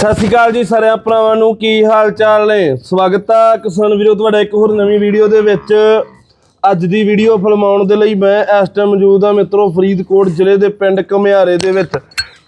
ਸਤਿ ਸ਼੍ਰੀ ਅਕਾਲ ਜੀ ਸਾਰਿਆਂ ਭਰਾਵਾਂ ਨੂੰ, ਕੀ ਹਾਲ ਚਾਲ ਨੇ? ਸਵਾਗਤ ਆ ਕਿਸਾਨ ਵੀਰੋ ਤੁਹਾਡਾ ਇੱਕ ਹੋਰ ਨਵੀਂ ਵੀਡੀਓ ਦੇ ਵਿੱਚ। ਅੱਜ ਦੀ ਵੀਡੀਓ ਫਿਲਮਾਉਣ ਦੇ ਲਈ ਮੈਂ ਇਸ ਟਾਈਮ ਮੌਜੂਦ ਆ ਮਿੱਤਰੋ ਫਰੀਦਕੋਟ ਜ਼ਿਲ੍ਹੇ ਦੇ ਪਿੰਡ ਘੁਮਿਆਰੇ ਦੇ ਵਿੱਚ।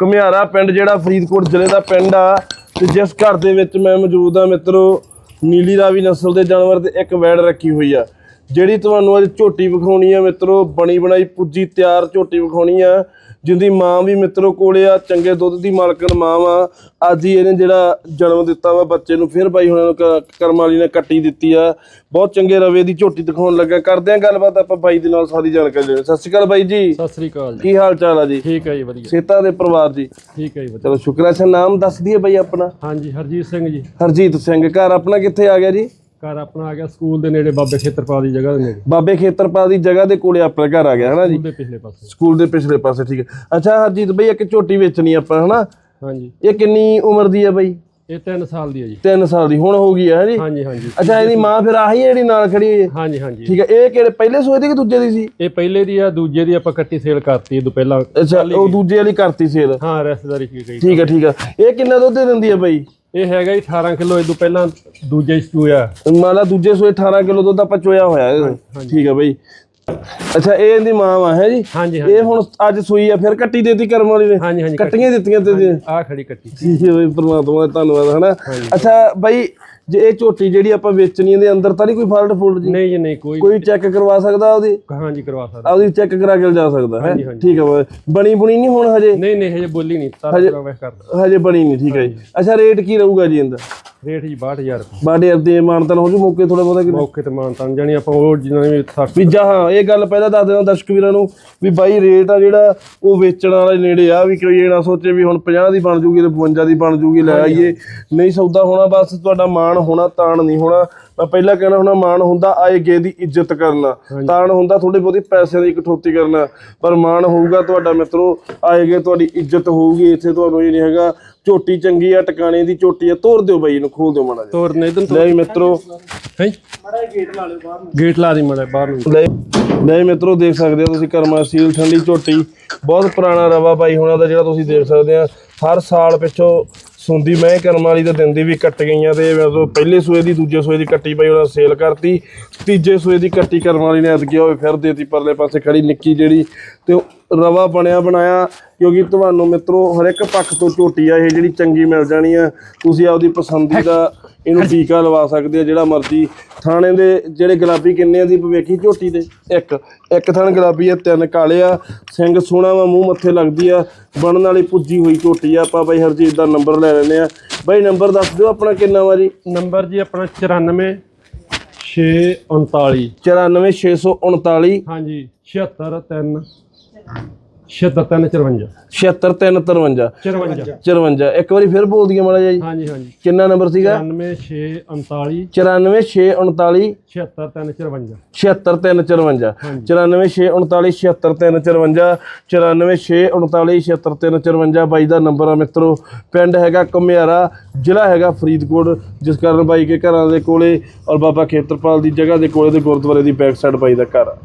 ਘੁਮਿਆਰਾ ਪਿੰਡ ਜਿਹੜਾ ਫਰੀਦਕੋਟ ਜ਼ਿਲ੍ਹੇ ਦਾ ਪਿੰਡ ਆ ਤੇ ਜਿਸ ਘਰ ਦੇ ਵਿੱਚ ਮੈਂ ਮੌਜੂਦ ਆ ਮਿੱਤਰੋ, ਨੀਲੀ ਰਾਵੀ ਨਸਲ ਦੇ ਜਾਨਵਰ ਤੇ ਇੱਕ ਵੈੜ ਰੱਖੀ ਹੋਈ ਆ। ਜਿਹੜੀ ਤੁਹਾਨੂੰ ਅੱਜ ਝੋਟੀ ਵਿਖਾਉਣੀ ਆ ਮਿੱਤਰੋ ਬਣੀ ਬਣਾਈ ਪੁੱਜੀ ਤਿਆਰ ਝੋਟੀ ਵਿਖਾਉਣੀ ਆ ਜਿੰਦੀ ਮਾਂ ਵੀ ਮਿੱਤਰੋ ਕੋਲੇ ਆ ਚੰਗੇ ਦੁੱਧ ਦੀ ਮਾਲਕਣ ਮਾਂ ਵਾ। ਅੱਜ ਹੀ ਇਹਨੇ ਜਿਹੜਾ ਜਨਮ ਦਿੱਤਾ ਵਾ ਬੱਚੇ ਨੂੰ ਫਿਰ ਬਾਈ ਹੁਣਾਂ ਨੂੰ ਕਰਮ ਵਾਲੀ ਨੇ ਕੱਟੀ ਦਿੱਤੀ ਆ। ਬਹੁਤ ਚੰਗੇ ਰਵੇ ਦੀ ਝੋਟੀ ਦਿਖਾਉਣ ਲੱਗਾ। ਕਰਦੇ ਆ ਗੱਲਬਾਤ ਆਪਾਂ ਬਾਈ ਦੇ ਨਾਲ ਸਾਰੀ ਜਾਣਕਾਰੀ ਲੈਣੀ। ਸਤਿ ਸ਼੍ਰੀ ਅਕਾਲ ਬਾਈ ਜੀ। ਸਤਿ ਸ੍ਰੀ ਅਕਾਲ ਜੀ। ਕੀ ਹਾਲ ਚਾਲ ਆ ਜੀ? ਠੀਕ ਹੈ ਜੀ ਵਧੀਆ। ਸੇਤਾ ਦੇ ਪਰਿਵਾਰ ਜੀ। ਠੀਕ ਹੈ ਜੀ ਵਧੀਆ। ਚਲੋ ਸ਼ੁਕਰ ਹੈ ਨਾਮ ਦੱਸ ਦਈਏ ਬਾਈ ਆਪਣਾ। ਹਾਂਜੀ ਹਰਜੀਤ ਸਿੰਘ ਜੀ। ਹਰਜੀਤ ਸਿੰਘ ਘਰ ਆਪਣਾ ਕਿੱਥੇ ਆ ਗਿਆ ਜੀ? ਘਰ ਆਪਣਾ ਆ ਗਿਆ ਸਕੂਲ ਦੇ ਨੇੜੇ ਬਾਬੇ ਖੇਤਰਪਾਲ ਦੀ ਜਗ੍ਹਾ ਦੇ ਨੇੜੇ। ਬਾਬੇ ਖੇਤਰਪਾਲ ਦੀ ਜਗ੍ਹਾ ਦੇ ਕੋਲੇ ਆਪਣਾ ਘਰ ਆ ਗਿਆ ਹਨਾ ਜੀ? ਸਕੂਲ ਦੇ ਪਿਛਲੇ ਪਾਸੇ। ਸਕੂਲ ਦੇ ਪਿਛਲੇ ਪਾਸੇ ਠੀਕ ਹੈ। ਅੱਛਾ ਹਰਜੀਤ ਬਈ ਇੱਕ ਝੋਟੀ ਵੇਚਣੀ ਆਪਾਂ ਹਨਾ? ਹਾਂਜੀ। ਇਹ ਕਿੰਨੀ ਉਮਰ ਦੀ ਹੈ ਬਈ? ਇਹ 3 ਸਾਲ ਦੀ ਹੈ ਜੀ। 3 ਸਾਲ ਦੀ ਹੁਣ ਹੋ ਗਈ ਹੈ ਜੀ? ਹਾਂਜੀ ਹਾਂਜੀ। ਅੱਛਾ ਇਹਦੀ ਮਾਂ ਫਿਰ ਆਹੀ ਜਿਹੜੀ ਨਾਲ ਖੜੀ ਹੈ? ਹਾਂਜੀ ਹਾਂਜੀ। ਠੀਕ ਹੈ ਇਹ ਕਿਹੜੇ ਪਹਿਲੇ ਸੋਏ ਦੀ ਕਿ ਦੂਜੇ ਦੀ ਸੀ? ਇਹ ਪਹਿਲੇ ਦੀ ਆ ਦੂਜੇ ਦੀ ਆਪਾਂ ਕੱਟੀ ਸੇਲ ਕਰਤੀ ਇਹ ਪਹਿਲਾਂ ਅੱਛਾ ਉਹ ਦੂਜੇ ਵਾਲੀ ਕਰਤੀ ਸੇਲ। ਹਾਂ ਰਿਸ਼ਤੇਦਾਰੀ ਕੀ ਗਈ। ਠੀਕ ਹੈ ਠੀਕ ਹੈ। ਇਹ ਕਿੰਨਾ ਦੁੱਧ ਦਿੰਦੀ ਹੈ ਬਈ? ਇਹ ਹੈਗਾ ਜੀ 18 ਕਿਲੋ ਇਹ ਤੋਂ ਪਹਿਲਾਂ ਦੂਜੇ ਚੂਆ ਮੰਨ ਲਾ ਦੂਜੇ ਸੋਏ 18 ਕਿਲੋ ਦੁੱਧ ਆਪਾਂ ਚੋਇਆ ਹੋਇਆ। ਠੀਕ ਹੈ ਬਈ। ਅੱਛਾ ਇਹ ਇਹਦੀ ਮਾਂ ਵਾ ਹੈ ਜੀ? ਹਾਂਜੀ ਹਾਂਜੀ। ਇਹ ਹੁਣ ਅੱਜ ਸੂਈ ਆ ਫਿਰ ਕੱਟੀ ਦੇਤੀ ਕਰਮ ਵਾਲੀ ਨੇ? ਹਾਂਜੀ ਹਾਂਜੀ ਕੱਟੀਆਂ ਦਿੱਤੀਆਂ ਤੇ ਆ ਖੜੀ ਕੱਟੀ। ਠੀਕ ਹੈ ਬਈ ਪ੍ਰਮਾਤਮਾ ਦਾ ਧੰਨਵਾਦ ਹਨਾ? ਅੱਛਾ ਬਈ ਜੇ ਇਹ ਝੋਟੀ ਜਿਹੜੀ ਆਪਾਂ ਵੇਚਣੀ ਇਹਦੇ ਅੰਦਰ ਤਾਂ ਨਹੀਂ ਕੋਈ ਫਾਲਟ ਫੁਲਟ ਜੀ? ਨਹੀਂ ਜੀ ਨਹੀਂ ਕੋਈ ਕੋਈ ਚੈੱਕ ਕਰਵਾ ਸਕਦਾ ਉਹਦੀ? ਹਾਂਜੀ ਕਰਵਾ ਸਕਦਾ। ਆਪਦੀ ਚੈੱਕ ਕਰਾ ਕੇ ਜਾ ਸਕਦਾ ਹੈ। ਠੀਕ ਹੈ ਬਣੀ ਬੁਣੀ ਨਹੀਂ ਹੁਣ ਹਜੇ? ਨਹੀਂ ਨਹੀਂ ਹਜੇ ਬੋਲੀ ਨਹੀਂ ਵੇਖ ਕਰਦਾ ਹਜੇ ਬਣੀ ਨਹੀਂ ਠੀਕ ਹੈ ਜੀ। ਅੱਛਾ ਰੇਟ ਕੀ ਰਹੂਗਾ ਜੀ ਇਹਦਾ? ਰੇਟ ਜੀ 62000 ਰੁਪਏ। ਬਾਡੇ ਅਰਦੇ ਮਾਨਤਨ ਹੋ ਜੂ ਮੌਕੇ ਥੋੜਾ ਬਹੁਤਾ ਕਿ ਮੌਕੇ ਤੇ ਮਾਨਤਾਂ ਜਾਣੀ ਆਪਾਂ ਉਹ ਜਿਨ੍ਹਾਂ ਨੇ 60 ਵੀ ਜਾਂ ਹਾਂ ਇਹ ਗੱਲ ਪਹਿਲਾਂ ਦੱਸ ਦੇਣਾ ਦਰਸ਼ਕ ਵੀਰਾਂ ਨੂੰ ਵੀ ਬਾਈ ਰੇਟ ਆ ਜਿਹੜਾ ਉਹ ਵੇਚਣ ਵਾਲੇ ਨੇੜੇ ਆ ਵੀ ਕੋਈ ਇਹ ਨਾ ਸੋਚੇ ਵੀ ਹੁਣ 50 ਦੀ ਬਣ ਜੂਗੀ ਤੇ 52 ਦੀ ਬਣ ਜੂਗੀ ਲੈ ਆਈਏ। ਨਹੀਂ ਸੌਦਾ ਹੋਣਾ ਬਸ ਤੁਹਾਡਾ ਮਾਣ ਹੋਣਾ ਤਾਣ ਨਹੀਂ ਹੋਣਾ। ਮੈਂ ਪਹਿਲਾਂ ਕਹਿਣਾ ਹੋਣਾ ਮਾਣ ਹੁੰਦਾ ਆਏ ਗੇ ਦੀ ਇੱਜ਼ਤ ਕਰਨਾ। ਤਾਣ ਹੁੰਦਾ ਥੋੜੇ ਬਹੁਤੀ ਪੈਸਿਆਂ ਦੀ ਕਠੋਤੀ ਕਰਨਾ। ਪਰ ਮਾਣ ਹੋਊਗਾ ਤੁਹਾਡਾ ਮਿੱਤਰੋ ਆਏ ਗੇ ਤੁਹਾਡੀ ਇੱਜ਼ਤ ਹੋਊਗੀ ਇੱਥੇ ਤੁਹਾਨੂੰ ਇਹ ਨਹੀਂ ਹੈਗਾ ਝੋਟੀ ਚੰਗੀ ਆ ਟਿਕਾਣੇ ਦੀ ਝੋਟੀ ਆ ਤੋੜ ਦਿਓ ਬਾਈ ਇਹਨੂੰ ਖੋਲ ਦਿਓ ਮਾੜਾ ਜਿਹਾ। ਤੋਰ ਨੇ ਇਧਰ ਲੈ ਮਿੱਤਰੋ। ਹੈ? ਗੇਟ ਲਾ ਲਿਓ ਬਾਹਰ ਨੂੰ। ਗੇਟ ਲਾ ਦੀ ਮੜਾ ਬਾਹਰ ਨੂੰ। ਲੈ ਲੈ ਮਿੱਤਰੋ ਦੇਖ ਸਕਦੇ ਹੋ ਤੁਸੀਂ ਕਰਮਾ ਸੀਲ ਠੰਡੀ ਝੋਟੀ। ਬਹੁਤ ਪੁਰਾਣਾ ਰਵਾ ਬਾਈ ਹੁਣਾਂ ਦਾ ਜਿਹੜਾ ਤੁਸੀਂ ਦੇਖ ਸਕਦੇ ਆ। ਹਰ ਸਾਲ ਪਿੱਛੋਂ ਸੁੰਦੀ ਮੈਂ ਕਰਮ ਵਾਲੀ ਤਾਂ ਦਿਨ ਦੀ ਵੀ ਕੱਟ ਗਈਆਂ ਤੇ ਮਤਲਬ ਪਹਿਲੇ ਸੂਏ ਦੀ, ਦੂਜੇ ਸੂਏ ਦੀ ਕੱਟੀ ਬਾਈ ਉਹਨਾਂ ਸੇਲ ਕਰਤੀ। ਤੀਜੇ ਸੂਏ ਦੀ ਕੱਟੀ ਕਰਮ ਵਾਲੀ ਨੇ ਐਤਕੀ ਹੋਵੇ ਫਿਰ ਦੇਤੀ, ਪਰਲੇ ਪਾਸੇ ਖੜੀ ਨਿੱਕੀ ਜਿਹੜੀ, ਤੇ ਰਵਾ ਬਣਿਆ ਬਣਾਇਆ, ਕਿਉਂਕਿ ਤੁਹਾਨੂੰ ਮਿੱਤਰੋ ਹਰ ਇੱਕ ਪੱਖ ਤੋਂ ਝੋਟੀ ਆ, ਇਹ ਜਿਹੜੀ ਚੰਗੀ ਮਿਲ ਜਾਣੀ ਆ। ਤੁਸੀਂ ਆਪਦੀ ਪਸੰਦੀਦਾ ਇਹਨੂੰ ਟੀਕਾ ਲਵਾ ਸਕਦੇ ਆ ਜਿਹੜਾ ਮਰਜ਼ੀ। ਥਾਣੇ ਦੇ ਜਿਹੜੇ ਗੁਲਾਬੀ ਕਿੰਨੇ ਆ ਦੀ ਵੇਖੀ ਝੋਟੀ ਦੇ? ਇੱਕ। ਇੱਕ ਥਣ ਗੁਲਾਬੀ ਆ ਤਿੰਨ ਕਾਲੇ ਆ। ਸਿੰਘ ਸੋਹਣਾ ਵਾ ਮੂੰਹ ਮੱਥੇ ਲੱਗਦੀ ਆ। ਬਣਨ ਵਾਲੀ ਪੁੱਜੀ ਹੋਈ ਝੋਟੀ ਆ। ਆਪਾਂ ਬਾਈ ਹਰਜੀਤ ਦਾ ਨੰਬਰ ਲੈ ਲੈਨੇ ਆ। ਬਾਈ ਨੰਬਰ ਦੱਸ ਦਿਓ ਆਪਣਾ ਕਿੰਨਾ ਵਾ ਜੀ? ਨੰਬਰ ਜੀ ਆਪਣਾ 94 639 94639 ਹਾਂਜੀ 763 76354 76353 54 54 ਇੱਕ ਵਾਰੀ ਫਿਰ ਬੋਲ ਦਈਏ ਮਾੜਾ ਜਿਹਾ ਜੀ। ਹਾਂਜੀ ਹਾਂਜੀ। ਕਿੰਨਾ ਨੰਬਰ ਸੀਗਾ? 9639 94649 76354 76354 94649 94649 ਬਾਈ ਦਾ ਨੰਬਰ ਆ ਮਿੱਤਰੋ। ਪਿੰਡ ਹੈਗਾ ਕਮਿਆਰਾ ਜ਼ਿਲ੍ਹਾ ਹੈਗਾ ਫਰੀਦਕੋਟ ਜਿਸ ਕਾਰਨ ਬਾਈ ਕੇ ਘਰਾਂ ਦੇ ਕੋਲੇ ਔਰ ਬਾਬਾ ਖੇਤਰਪਾਲ ਦੀ ਜਗ੍ਹਾ ਦੇ ਕੋਲੇ ਤੇ ਗੁਰਦੁਆਰੇ ਦੀ ਬੈਕ ਸਾਈਡ ਬਾਈ ਦਾ ਘਰ ਆ।